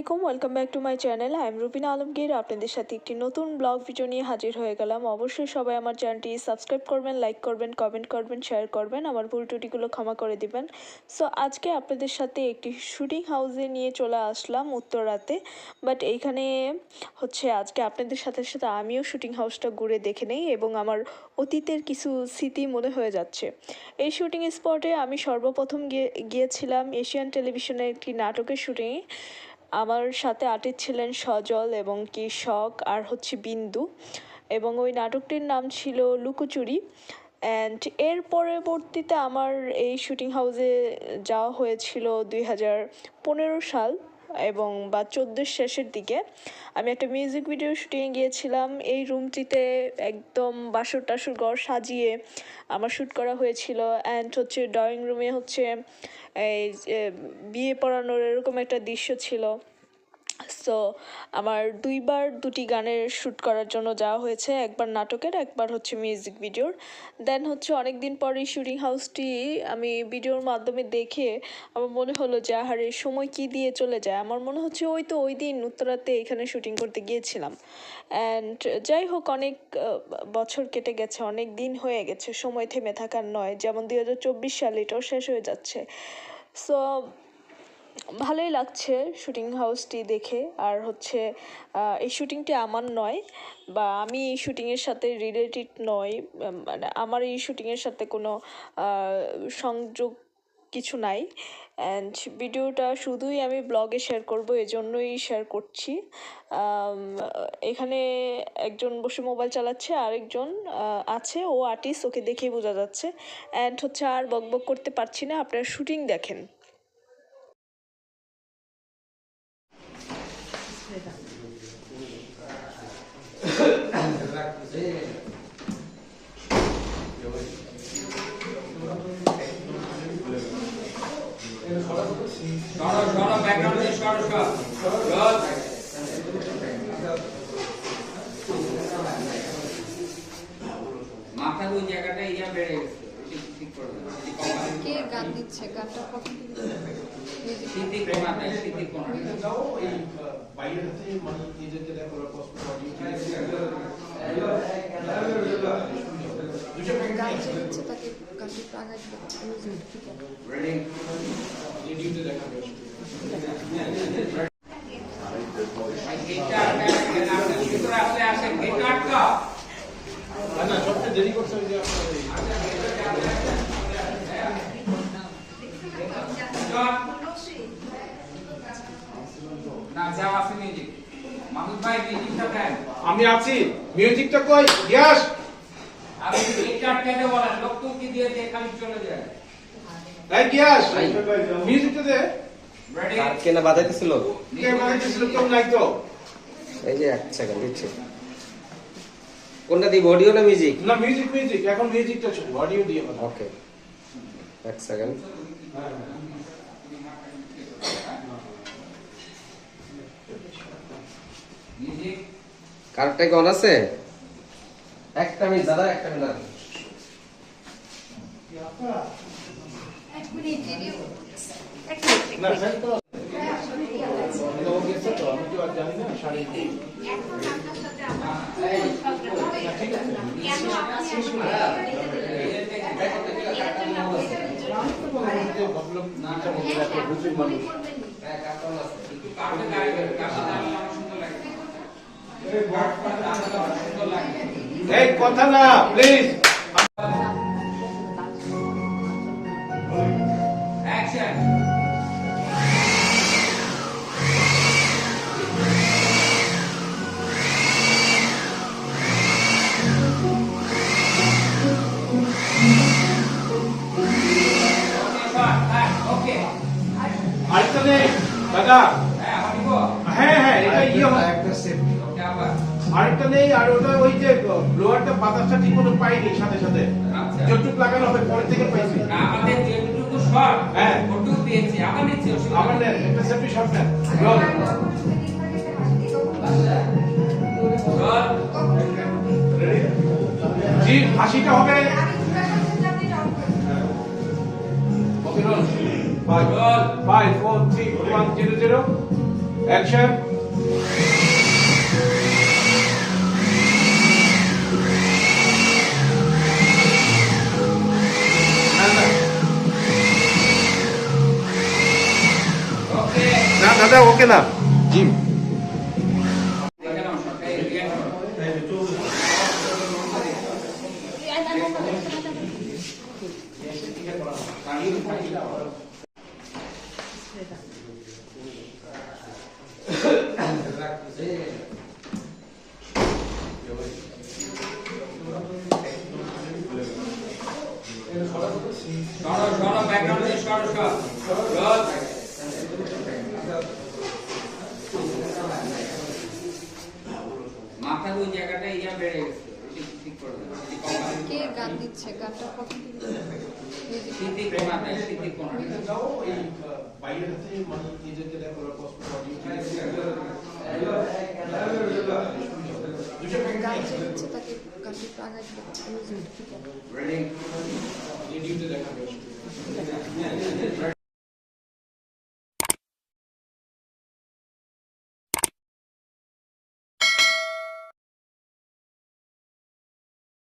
আলাইকুম welcome back to my channel I am Rubina Alamgir আপনাদের সাথে একটি নতুন ব্লগ ভিডিও নিয়ে হাজির হয়ে গেলাম। অবশ্যই সবাই আমার চ্যানেলটি সাবস্ক্রাইব করবেন লাইক করবেন কমেন্ট করবেন শেয়ার করবেন, আমার ভুল ত্রুটিগুলো ক্ষমা করে দিবেন। সো আজকে আপনাদের সাথে একটি শুটিং হাউসে নিয়ে চলে আসলাম উত্তরাতে। বাট এইখানে হচ্ছে আজকে আপনাদের সাথে সাথে আমিও শুটিং হাউসটা ঘুরে দেখে নেই এবং আমার অতীতের কিছু স্মৃতি মনে হয়ে যাচ্ছে। এই শুটিং স্পটে আমি সর্বপ্রথম গিয়ে, গিয়েছিলাম এশিয়ান টেলিভিশনের একটি নাটকের শুটিংয়ে আমার সাথে আর্টিস্ট ছিলেন সজল এবং কি শখ আর হচ্ছে বিন্দু এবং ওই নাটকটির নাম ছিল লুকোচুরি। অ্যান্ড এর পরবর্তীতে আমার এই শুটিং হাউসে যাওয়া হয়েছিল দুই হাজার পনেরো সাল এবং বা চোদ্দোর শেষের দিকে। আমি একটা মিউজিক ভিডিও শুটিংয়ে গিয়েছিলাম। এই রুমটিতে একদম বাসর টাসর ঘর সাজিয়ে আমার শ্যুট করা হয়েছিল। অ্যান্ড হচ্ছে ড্রয়িং রুমে হচ্ছে এই বিয়ে পড়ানোর এরকম একটা দৃশ্য ছিল। সো আমার দুইবার দুটি গানের শ্যুট করার জন্য যাওয়া হয়েছে, একবার নাটকের, একবার হচ্ছে মিউজিক ভিডিওর দেন হচ্ছে অনেক দিন পর এই শুটিং হাউসটি আমি ভিডিওর মাধ্যমে দেখে আমার মনে হলো যে, আহারে, সময় কি দিয়ে চলে যায়? আমার মনে হচ্ছে ওই তো ওই দিন উত্তরাতে এখানে শুটিং করতে গিয়েছিলাম। অ্যান্ড যাই হোক, অনেক বছর কেটে গেছে, অনেক দিন হয়ে গেছে, সময় থেমে থাকার নয়। যেমন দুই হাজার চব্বিশ সাল এটাও শেষ হয়ে যাচ্ছে। সো ভালোই লাগছে শুটিং হাউসটি দেখে। আর হচ্ছে এই শুটিংটি আমার নয় বা আমি এই শুটিংয়ের সাথে রিলেটেড উম, মানে আমার এই শুটিংয়ের সাথে কোনো সংযোগ কিছু নাই। অ্যান্ড ভিডিওটা শুধুই আমি ব্লগে শেয়ার করব এজন্যই শেয়ার করছি। এখানে একজন বসে মোবাইল চালাচ্ছে আরেকজন আছে ও আর্টিস্ট ওকে দেখেই বোঝা যাচ্ছে। অ্যান্ড হচ্ছে আর বকবক করতে পারছি না আপনারা শুটিং দেখেন। ওই জায়গাটা ইয়া বেড়ে গেছে করে কে গান দিচ্ছে? গানটা কখন সিদ্ধি কোনাতে সিদ্ধি কোনাতে বাইরের হাতে মানে নিজেদের করার কষ্ট গান যে হচ্ছে তাকে গানটি প্রাগায় রেডি রেডিওতে দেখাবে ভাই গেটটা আটকা আপনি ভিতরে আসলে আসেন গেটটা আটকা না না সবচেয়ে দেরি করছে ওই যে আপনার এই না যাও আসে মিউজিক মাহমুদ ভাই মিউজিকটা দেন আমি আছি। মিউজিকটা কই? ইয়াস! আপনি গেটটা আটকাতে বলেন লোক তো কি দিয়ে দিয়ে খালি চলে যায়। Like yes! মিউজিকটা দে। রেডি কার কেনা বাজাইতেছিল? কে বাজাইতেছিল? কেউ নাই তো। এই যে এক সেকেন্ড দিচ্ছে। কোনটা দিব অডিও না মিউজিক? না মিউজিক মিউজিক। এখন মিউজিকটা চলবে অডিও দিয়ে কথা ওকে। এক সেকেন্ড মিউজিক কারটা কি অন আছে? একটা মিনিট দাদা একটা মিনিট না না ভাবলাম একটা বুঝুর মানুষ এই কথা না প্লিজ অ্যাকশন ওকে আরেকটা নেই দাদা। হ্যাঁ হ্যাঁ হ্যাঁ এটা ইয়ে হয়। ওকে আবার আরেকটা নেই আর ওটা ওই যে ব্লোয়ারটা বাতাসটা ঠিক মতো পাইনি সাথে সাথে। আচ্ছা। যতটুকু লাগানো হবে পরে থেকে পাইছি। আমাদের যেটুকু শর্ট হ্যাঁ। ওটুকু পেয়েছি। আবার নিচ্ছি আবার একটা সেফটি শর্ট নেন। আচ্ছা। আচ্ছা। জি হাসিটা হবে। Okay roll 5 4 3 zero 0 0 action じゃあ OK なジン ওই জায়গাটা ইয়া বেড়ে গেছে দেখা